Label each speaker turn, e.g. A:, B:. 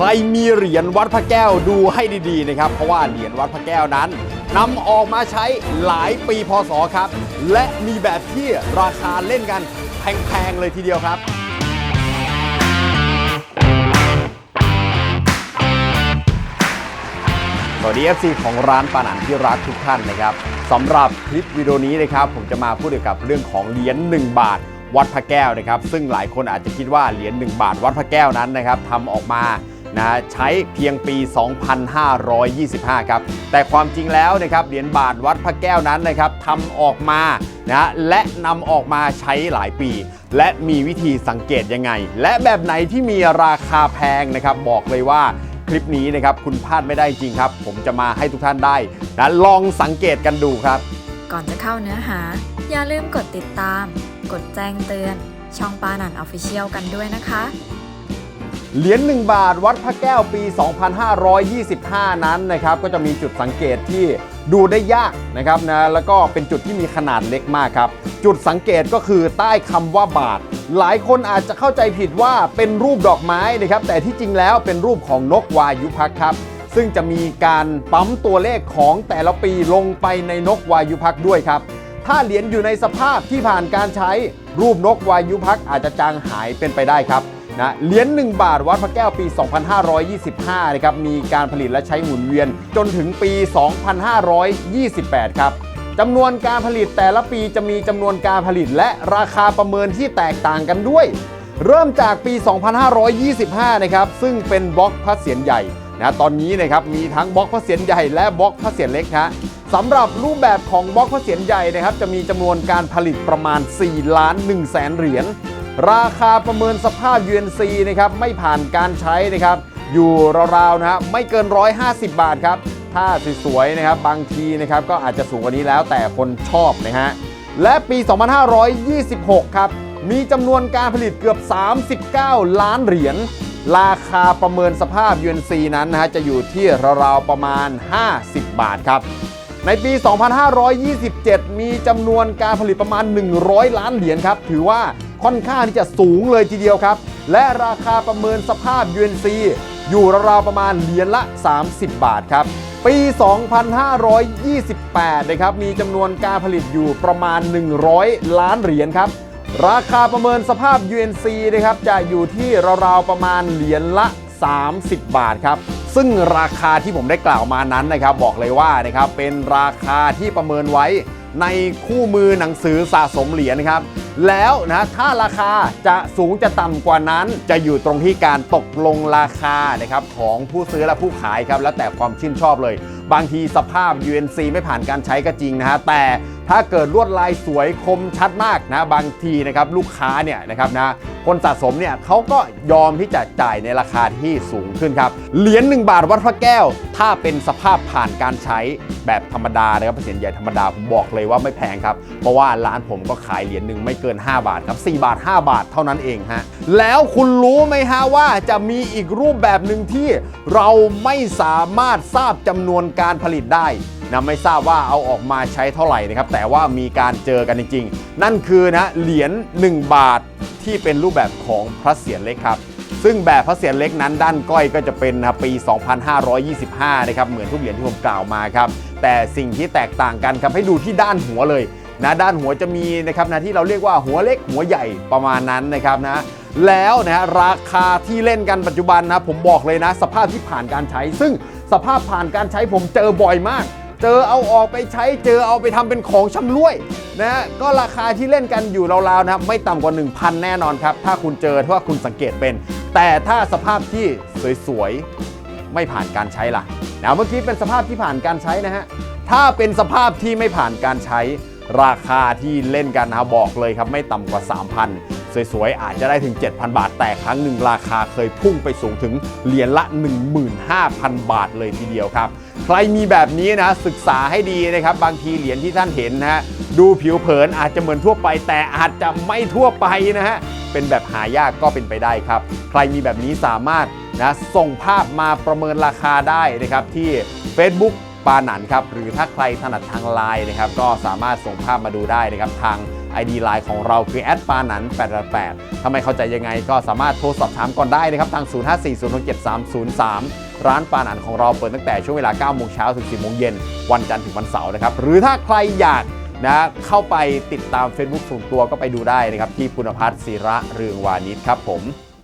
A: ใครมีเหรียญวัดพระแก้วดูให้ดีๆนะครับ เพราะว่าเหรียญวัดพระแก้วนั้นนำออกมาใช้หลายปีพศครับ และมีแบบที่ราคาเล่นกันแพงๆเลยทีเดียวครับสวัสดี FC ของร้านปานันที่รักทุกท่านนะครับสำหรับคลิปวิดีโอนี้นะครับผมจะมาพูดเกี่ยวกับเรื่องของเหรียญ1บาทวัดพระแก้วนะครับซึ่งหลายคนอาจจะคิดว่าเหรียญ1บาทวัดพระแก้วนั้นนะครับทำออกมา นะใช้เพียงปี 2525 ครับ แต่ความจริงแล้วนะครับเหรียญบาทวัดพระแก้วนั้นนะครับทำออกมานะและนำออกมาใช้หลายปี และมีวิธีสังเกตยังไง และแบบไหนที่มีราคาแพงนะครับ บอกเลยว่าคลิปนี้นะครับคุณพลาดไม่ได้จริงครับ ผมจะมาให้ทุกท่านได้นะลองสังเกตกันดูครับ
B: ก่อนจะเข้าเนื้อหา อย่าลืมกดติดตาม กดแจ้งเตือน ช่องปานันออฟฟิเชียลกันด้วยนะคะ
A: เหรียญ1บาทวัดพระแก้วปี 2525 นั้นนะครับก็จะมีจุดสังเกตที่ดูได้ยากนะครับนะแล้วก็เป็นจุดที่มีขนาดเล็กมากครับ จุดสังเกตก็คือใต้คำว่าบาท หลายคนอาจจะเข้าใจผิดว่าเป็นรูปดอกไม้นะครับแต่ที่จริงแล้วเป็นรูปของนกวายุพักครับ ซึ่งจะมีการปั๊มตัวเลขของแต่ละปีลงไปในนกวายุพักด้วยครับถ้าเหรียญอยู่ในสภาพที่ผ่านการใช้รูปนกวายุพักอาจจะจางหายเป็นไปได้ครับ นะเหรียญ1บาทวัดพระแก้วปี 2525 นะครับ มีการผลิตและใช้หมุนเวียนจนถึงปี 2528 ครับจำนวนการผลิตแต่ละปีจะมีจำนวนการผลิตและราคาประเมินที่แตกต่างกันด้วย เริ่มจากปี 2525 นะครับ ซึ่งเป็นบล็อกพระเศียรใหญ่นะตอนนี้นะครับมีทั้งบล็อกพระเศียรใหญ่และบล็อกพระเศียรเล็กฮะสำหรับรูปแบบของบล็อกพระเศียรใหญ่นะครับจะมีจำนวนการผลิตประมาณ 4 ล้าน1แสนเหรียญ ราคาประเมินสภาพ UNC นะครับไม่ผ่านการใช้นะครับอยู่ราวๆนะฮะไม่เกิน 150 บาทครับถ้าสวยๆนะครับบางทีนะครับก็อาจจะสูงกว่านี้แล้วแต่คนชอบนะฮะและปี 2526 ครับ มีจำนวนการผลิตเกือบ 39 ล้านเหรียญ ราคาประเมินสภาพ UNC นั้นนะฮะจะอยู่ที่ราวๆประมาณ 50 บาทครับ ในปี 2527 มีจำนวนการผลิตประมาณ 100 ล้านเหรียญครับ ถือว่า ค่อนข้างที่จะสูงเลยทีเดียวครับ และราคาประเมินสภาพ UNC อยู่ราวๆประมาณเหรียญละ 30 บาทครับ ปี 2528 นะครับ มีจำนวนการผลิตอยู่ประมาณ 100 ล้านเหรียญครับ ราคาประเมินสภาพ UNC นะครับ จะอยู่ที่ราวๆประมาณเหรียญละ 30 บาทครับ ซึ่งราคาที่ผมได้กล่าวมานั้นนะครับ บอกเลยว่านะครับ เป็นราคาที่ประเมินไว้ในคู่มือหนังสือสะสมเหรียญนะครับ แล้วนะถ้าราคาจะสูงจะต่ำกว่านั้น จะอยู่ตรงที่การตกลงราคานะครับของผู้ซื้อและผู้ขายครับแล้วแต่ความชื่นชอบเลย บางทีสภาพ UNC ไม่ผ่านการใช้ก็จริงนะฮะแต่ถ้าเกิดลวดลายสวยคมชัดมากนะบางทีนะครับลูกค้าเนี่ยนะครับนะ คนสะสมเนี่ยเขาก็ยอมที่จะจ่ายในราคาที่สูงขึ้นครับ เหรียญ1บาทวัดพระแก้ว ถ้าเป็นสภาพผ่านการใช้แบบธรรมดานะครับเหรียญใหญ่ธรรมดาผมบอกเลยว่าไม่แพงครับ เพราะว่าร้านผมก็ขายเหรียญหนึ่งไม่เกิน 5 บาทครับ4บาท 5 บาทเท่านั้นเองฮะแล้วคุณรู้ไหมฮะว่าจะมีอีกรูปแบบหนึ่งที่เราไม่สามารถทราบจำนวนการผลิตได้นะไม่ทราบว่าเอาออกมาใช้เท่าไหร่นะครับแต่ว่ามีการเจอกันจริงๆ นั่นคือนะเหรียญ1บาท ที่เป็นรูปแบบของพระเศียรเล็กครับ ซึ่งแบบพระเศียรเล็กนั้นด้านก้อยก็จะเป็นนะปี 2525 นะครับ เหมือนทุกเหรียญที่ผมกล่าวมาครับ แต่สิ่งที่แตกต่างกันครับให้ดูที่ด้านหัวเลยนะด้านหัวจะมีนะครับนะที่เราเรียกว่าหัวเล็กหัวใหญ่ประมาณนั้นนะครับนะแล้วนะฮะราคาที่เล่นกันปัจจุบันนะผมบอกเลยนะ สภาพที่ผ่านการใช้ ซึ่งสภาพผ่านการใช้ผมเจอบ่อยมาก เจอเอาออกไปใช้เจอเอาไปทำเป็นของชำร่วยนะฮะก็ราคาที่เล่นกันอยู่ราวๆนะครับไม่ต่ำกว่า 1,000 แน่นอนครับ ถ้าคุณเจอถ้าคุณสังเกตเป็น แต่ถ้าสภาพที่สวยๆไม่ผ่านการใช้ล่ะนะเมื่อกี้เป็นสภาพที่ผ่านการใช้นะฮะถ้าเป็นสภาพที่ไม่ผ่านการใช้ ราคาที่เล่นกันนะบอกเลยครับ ไม่ต่ำกว่า 3,000สวยๆ อาจจะได้ถึง 7,000 บาท แต่ครั้งหนึ่งราคาเคยพุ่งไปสูงถึงเหรียญละ 15,000 บาทเลยทีเดียวครับ ใครมีแบบนี้นะศึกษาให้ดีนะครับ บางทีเหรียญที่ท่านเห็นนะฮะดูผิวเผินอาจจะเหมือนทั่วไป แต่อาจจะไม่ทั่วไปนะฮะเป็นแบบหายากก็เป็นไปได้ครับ ใครมีแบบนี้สามารถนะส่งภาพมาประเมินราคาได้นะครับที่ Facebook ปาหนันครับหรือถ้าใครถนัดทางไลน์นะครับก็สามารถส่งภาพมาดูได้นะครับทาง ID Line ของเราคือแอดปานัน888ถ้าไม่เข้าใจยังไงก็สามารถโทรสอบถามก่อนได้นะครับทาง 054 067 303 ร้านปานันของเราเปิดตั้งแต่ช่วงเวลา9โมงเช้าถึง10โมงเย็นวันจันทร์ถึงวันเสาร์นะครับหรือถ้าใครอยากนะเข้าไปติดตาม Facebook ส่วนตัวก็ไปดูได้นะครับที่ปุณพัฒน์ศิระเรืองวานิชครับผม